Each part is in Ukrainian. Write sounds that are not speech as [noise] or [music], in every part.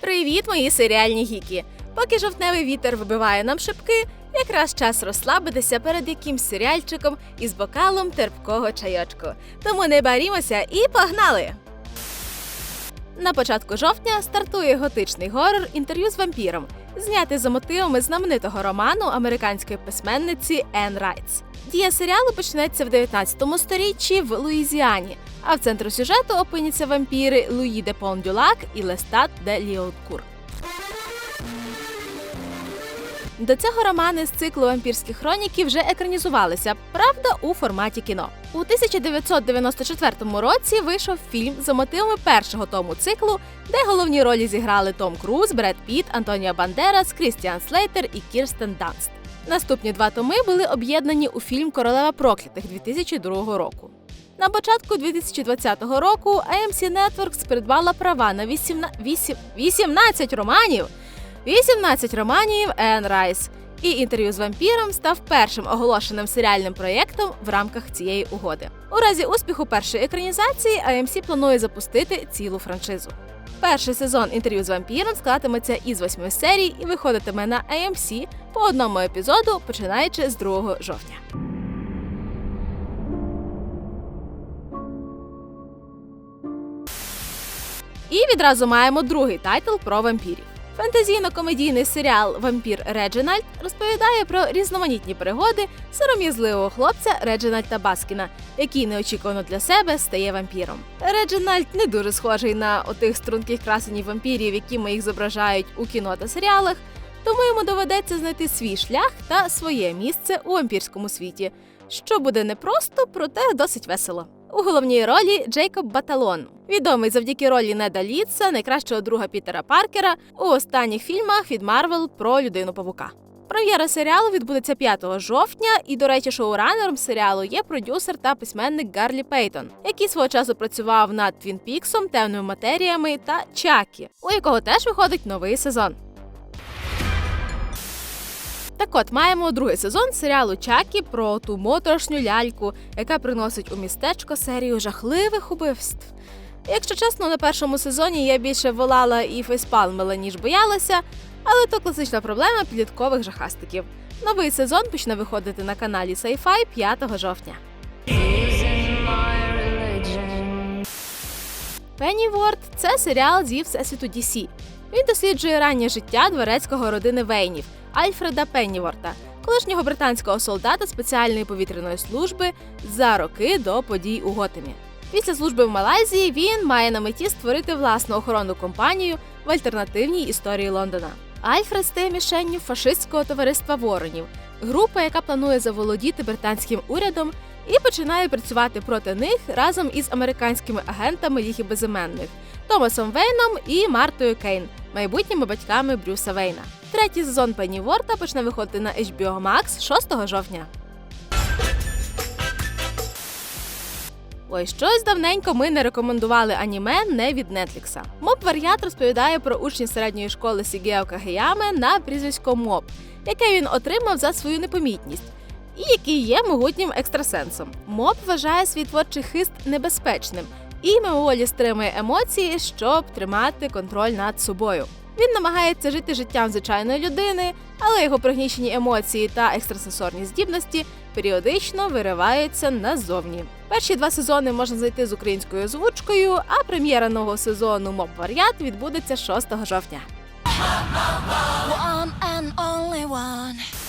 Привіт, мої серіальні гіки! Поки жовтневий вітер вибиває нам шибки, якраз час розслабитися перед якимсь серіальчиком із бокалом терпкого чайочку. Тому не барімося і погнали! На початку жовтня стартує готичний горор інтерв'ю з вампіром, знятий за мотивами знаменитого роману американської письменниці Енн Райтс. Дія серіалу почнеться в 19 сторіччі в Луїзіані, а в центру сюжету опиняться вампіри Луї де Пондюлак і Лестат де Ліоткур. До цього романи з циклу вампірських хроніків вже екранізувалися, правда, у форматі кіно. У 1994 році вийшов фільм за мотивами першого тому циклу, де головні ролі зіграли Том Круз, Бред Піт, Антоніо Бандерас, Крістіан Слейтер і Кірстен Данст. Наступні два томи були об'єднані у фільм Королева проклятих 2002 року. На початку 2020 року AMC Networks придбала права на 18, 8, 18 романів. 18 романів Енн Райс. І інтерв'ю з вампіром став першим оголошеним серіальним проєктом в рамках цієї угоди. У разі успіху першої екранізації AMC планує запустити цілу франшизу. Перший сезон інтерв'ю з вампіром складатиметься із восьми серій і виходитиме на AMC по одному епізоду, починаючи з 2 жовтня. І відразу маємо другий тайтл про вампірів. Фентезійно-комедійний серіал Вампір Реджинальд розповідає про різноманітні пригоди сором'язливого хлопця Реджинальда Баскіна, який неочікувано для себе стає вампіром. Реджинальд не дуже схожий на отих струнких красенів вампірів, які ми їх зображають у кіно та серіалах, тому йому доведеться знайти свій шлях та своє місце у вампірському світі, що буде непросто, проте досить весело. У головній ролі Джейкоб Баталон, відомий завдяки ролі Неда Літса, найкращого друга Пітера Паркера у останніх фільмах від Марвел про людину павука. Прем'єра серіалу відбудеться 5 жовтня, і, до речі, шоуранером серіалу є продюсер та письменник Гарлі Пейтон, який свого часу працював над Твін Піксом, темними матеріями та Чакі, у якого теж виходить новий сезон. Так от маємо другий сезон серіалу Чакі про ту моторошню ляльку, яка приносить у містечко серію жахливих убивств. Якщо чесно, на першому сезоні я більше волала і фейспалмила, ніж боялася, але то класична проблема підліткових жахастиків. Новий сезон почне виходити на каналі Sci-Fi 5 жовтня. Пенніворд це серіал зі всесвіту DC. Він досліджує раннє життя дворецького родини Вейнів Альфреда Пенніворта, колишнього британського солдата спеціальної повітряної служби за роки до подій у Готемі. Після служби в Малайзії він має на меті створити власну охоронну компанію в альтернативній історії Лондона. Альфред стає мішенню фашистського товариства воронів, група, яка планує заволодіти британським урядом і починає працювати проти них разом із американськими агентами Ліги Безіменних Томасом Вейном і Мартою Кейн, майбутніми батьками Брюса Вейна. Третій сезон Пенні Ворта почне виходити на HBO Max 6 жовтня. Ой, щось давненько ми не рекомендували аніме не від Нетлікса. Моб Варіат розповідає про учня середньої школи Сігео Кагеяме на прізвисько Моб, яке він отримав за свою непомітність, і який є могутнім екстрасенсом. Моб вважає свій творчий хист небезпечним і мимоволі стримує емоції, щоб тримати контроль над собою. Він намагається жити життям звичайної людини, але його пригнічені емоції та екстрасенсорні здібності періодично вириваються назовні. Перші два сезони можна знайти з українською озвучкою, а прем'єра нового сезону Моб Вар'ят відбудеться 6 жовтня. One and only one.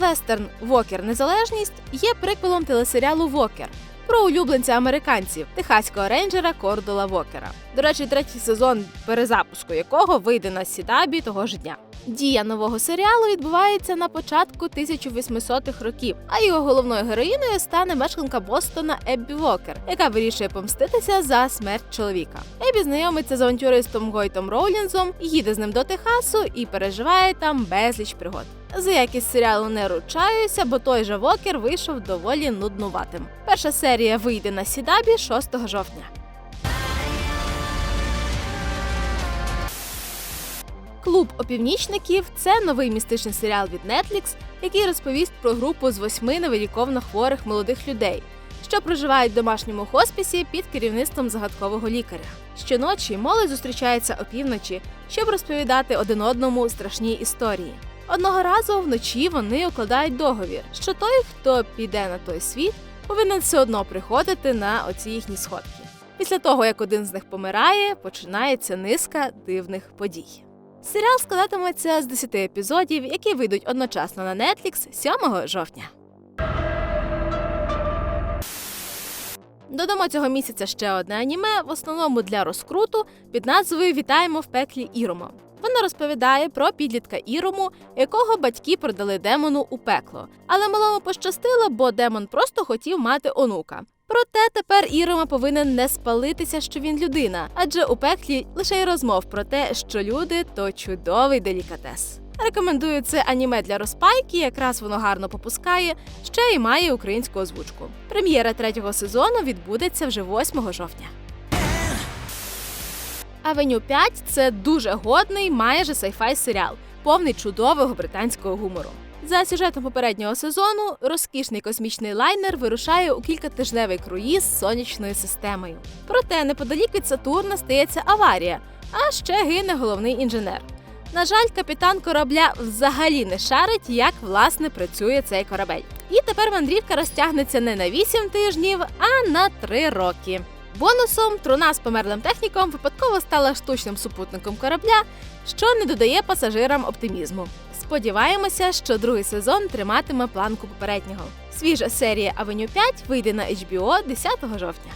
Вестерн Вокер Незалежність є приквелом телесеріалу Вокер про улюбленця американців техаського рейнджера Кордола Вокера. До речі, третій сезон перезапуску якого вийде на Сідабі того ж дня. Дія нового серіалу відбувається на початку 1800-х років, а його головною героїною стане мешканка Бостона Еббі Вокер, яка вирішує помститися за смерть чоловіка. Еббі знайомиться з авантюристом Гойтом Роулінзом, їде з ним до Техасу і переживає там безліч пригод. За якість серіалу не ручаюся, бо той же Вокер вийшов доволі нуднуватим. Перша серія вийде на Сідабі 6 жовтня. Клуб опівнічників це новий містичний серіал від Netflix, який розповість про групу з восьми невиліковно хворих молодих людей, що проживають в домашньому хоспісі під керівництвом загадкового лікаря. Щоночі молодь зустрічається опівночі, щоб розповідати один одному страшні історії. Одного разу вночі вони укладають договір, що той, хто піде на той світ, повинен все одно приходити на оці їхні сходки. Після того, як один з них помирає, починається низка дивних подій. Серіал складатиметься з 10 епізодів, які вийдуть одночасно на Netflix 7 жовтня. Додамо цього місяця ще одне аніме, в основному для розкруту, під назвою Вітаємо в пеклі Ірома. Вона розповідає про підлітка Ірому, якого батьки продали демону у пекло. Але малому пощастило, бо демон просто хотів мати онука. Проте тепер Ірома повинен не спалитися, що він людина, адже у пеклі лише й розмов про те, що люди то чудовий делікатес. Рекомендую це аніме для розпайки, якраз воно гарно попускає, ще й має українську озвучку. Прем'єра третього сезону відбудеться вже 8 жовтня. Авеню 5 це дуже годний, майже сайфай серіал, повний чудового британського гумору. За сюжетом попереднього сезону розкішний космічний лайнер вирушає у кількатижневий круїз з сонячною системою. Проте неподалік від Сатурна стається аварія, а ще гине головний інженер. На жаль, капітан корабля взагалі не шарить, як власне працює цей корабель. І тепер мандрівка розтягнеться не на 8 тижнів, а на 3 роки. Бонусом труна з померлим техніком випадково стала штучним супутником корабля, що не додає пасажирам оптимізму. Сподіваємося, що другий сезон триматиме планку попереднього. Свіжа серія Авеню 5 вийде на HBO 10 жовтня.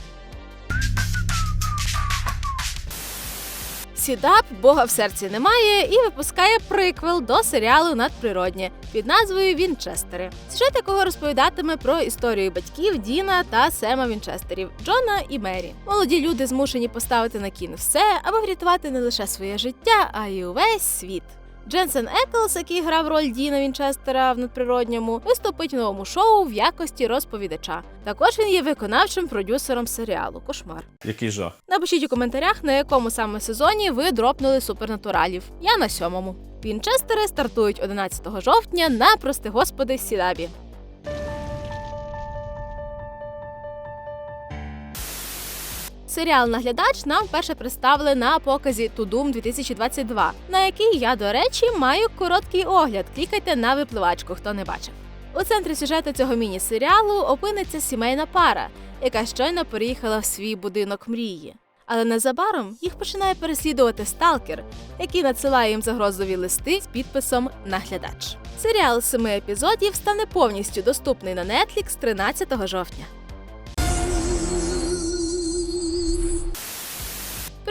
Сідап Бога в серці немає і випускає приквел до серіалу Надприроднє під назвою Вінчестери, сюжет якого розповідатиме про історію батьків Діна та Сема Вінчестерів, Джона і Мері. Молоді люди змушені поставити на кін все, аби врятувати не лише своє життя, а й увесь світ. Дженсен Еклс, який грав роль Діна Вінчестера в надприродньому, виступить в новому шоу в якості розповідача. Також він є виконавчим продюсером серіалу Кошмар. Який жах. Напишіть у коментарях, на якому саме сезоні ви дропнули супернатуралів. Я на сьомому. Вінчестери стартують 11 жовтня на прости господи Сідабі. Серіал Наглядач нам вперше представили на показі Тудум 2022, на який я, до речі, маю короткий огляд. Клікайте на випливачку, хто не бачив. У центрі сюжету цього міні-серіалу опиниться сімейна пара, яка щойно переїхала в свій будинок мрії. Але незабаром їх починає переслідувати сталкер, який надсилає їм загрозливі листи з підписом Наглядач. Серіал семи епізодів стане повністю доступний на Netflix 13 жовтня.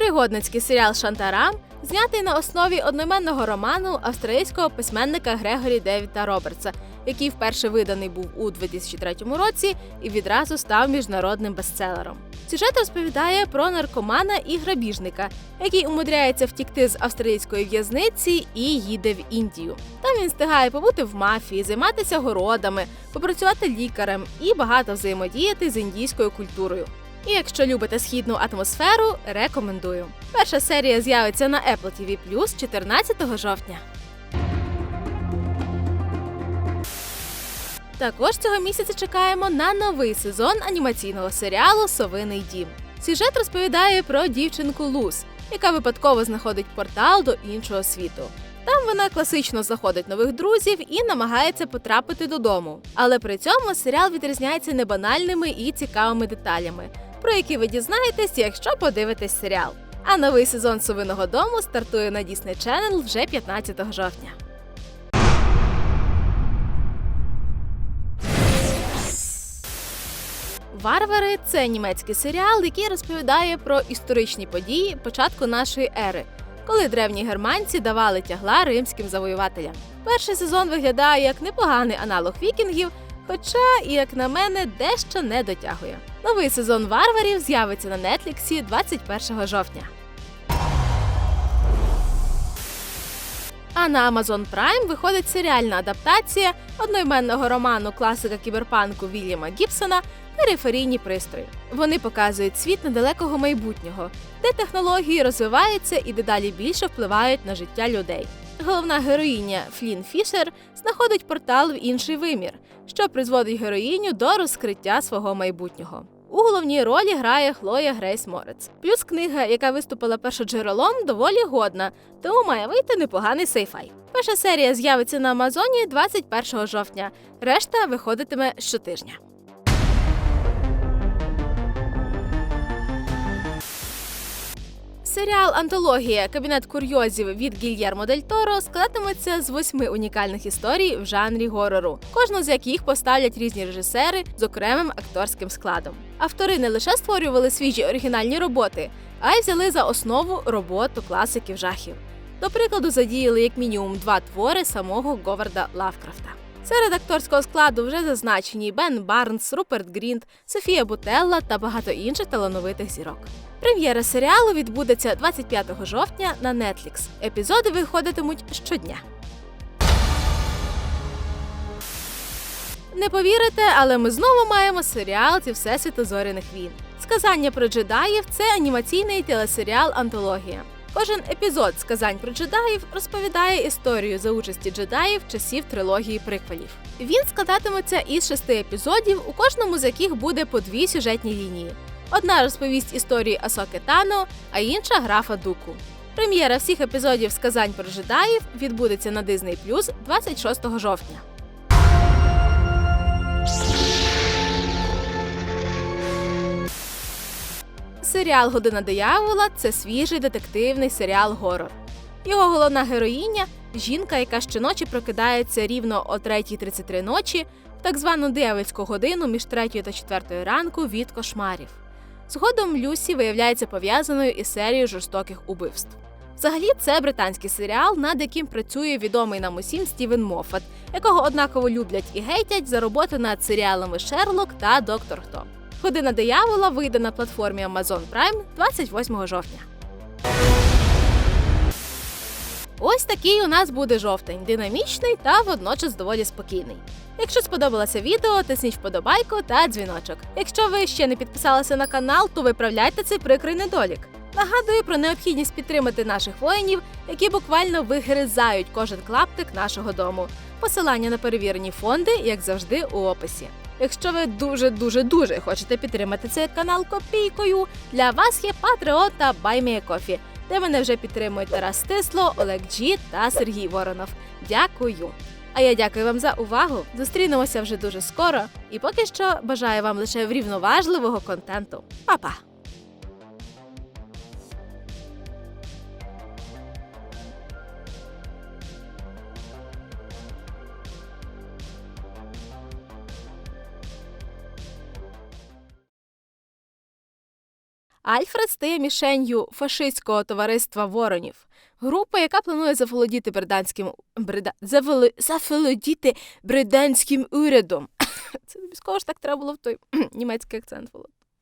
Пригодницький серіал Шантарам знятий на основі одноіменного роману австралійського письменника Грегорі Девіда Робертса, який вперше виданий був у 2003 році і відразу став міжнародним бестселером. Сюжет розповідає про наркомана і грабіжника, який умудряється втікти з австралійської в'язниці і їде в Індію. Там він встигає побути в мафії, займатися городами, попрацювати лікарем і багато взаємодіяти з індійською культурою. І якщо любите східну атмосферу, рекомендую. Перша серія з'явиться на Apple TV Plus 14 жовтня. Також цього місяця чекаємо на новий сезон анімаційного серіалу Совиний дім. Сюжет розповідає про дівчинку Луз, яка випадково знаходить портал до іншого світу. Там вона класично знаходить нових друзів і намагається потрапити додому. Але при цьому серіал відрізняється небанальними і цікавими деталями, про які ви дізнаєтесь, якщо подивитесь серіал. А новий сезон Совиного дому стартує на Disney Channel вже 15 жовтня. Варвари це німецький серіал, який розповідає про історичні події початку нашої ери, коли древні германці давали тягла римським завоювателям. Перший сезон виглядає як непоганий аналог вікінгів, хоча, як на мене, дещо не дотягує. Новий сезон варварів з'явиться на Нетліксі 21 жовтня. А на Amazon Prime виходить серіальна адаптація одноіменного роману класика кіберпанку Вільяма Гібсона периферійні пристрої. Вони показують світ недалекого майбутнього, де технології розвиваються і дедалі більше впливають на життя людей. Головна героїня Флін Фішер знаходить портал в інший вимір, що призводить героїню до розкриття свого майбутнього. У головній ролі грає Хлоя Грейс Морец. Плюс книга, яка виступила першоджерелом, доволі годна, тому має вийти непоганий сейфай. Перша серія з'явиться на Амазоні 21 жовтня. Решта виходитиме щотижня. Серіал Антологія Кабінет курйозів від Гільєрмо Дель Торо складатиметься з восьми унікальних історій в жанрі горору, кожну з яких поставлять різні режисери з окремим акторським складом. Автори не лише створювали свіжі оригінальні роботи, а й взяли за основу роботу класиків жахів. До прикладу, задіяли як мінімум два твори самого Говарда Лавкрафта. Серед акторського складу вже зазначені Бен Барнс, Руперт Грінт, Софія Бутелла та багато інших талановитих зірок. Прем'єра серіалу відбудеться 25 жовтня на Netflix. Епізоди виходитимуть щодня. Не повірите, але ми знову маємо серіал зі Всесвіту зоряних війн. Сказання про джедаїв це анімаційний телесеріал Антологія. Кожен епізод сказань про джедаїв розповідає історію за участі джедаїв часів трилогії приквелів. Він складатиметься із шести епізодів, у кожному з яких буде по дві сюжетні лінії. Одна розповість історії Асоки Тано, а інша графа Дуку. Прем'єра всіх епізодів сказань про джедаїв відбудеться на Disney Plus 26 жовтня. Серіал Година диявола це свіжий детективний серіал горор. Його головна героїня жінка, яка щоночі прокидається рівно о 3.33 ночі, в так звану диявольську годину між 3 та 4 ранку від кошмарів. Згодом Люсі виявляється пов'язаною із серією жорстоких убивств. Взагалі, це британський серіал, над яким працює відомий нам усім Стівен Моффат, якого однаково люблять і гейтять за роботу над серіалами Шерлок та Доктор Хто. Година диявола вийде на платформі Amazon Prime 28 жовтня. Ось такий у нас буде жовтень, динамічний та водночас доволі спокійний. Якщо сподобалося відео, тисніть вподобайку та дзвіночок. Якщо ви ще не підписалися на канал, то виправляйте цей прикрий недолік. Нагадую про необхідність підтримати наших воїнів, які буквально вигризають кожен клаптик нашого дому. Посилання на перевірені фонди, як завжди, у описі. Якщо ви дуже дуже хочете підтримати цей канал копійкою, для вас є Patreon та BuyMeACoffee, де мене вже підтримують Тарас Тисло, Олег Джі та Сергій Воронов. Дякую! А я дякую вам за увагу. Зустрінемося вже дуже скоро. І поки що бажаю вам лише врівноважливого контенту. Па-па! Альфред стає мішенью фашистського товариства воронів. Група, яка планує заволодіти британським брида... заволи... заволодіти британським урядом. [coughs] Це військово ж так треба було в той [coughs] німецький акцент було.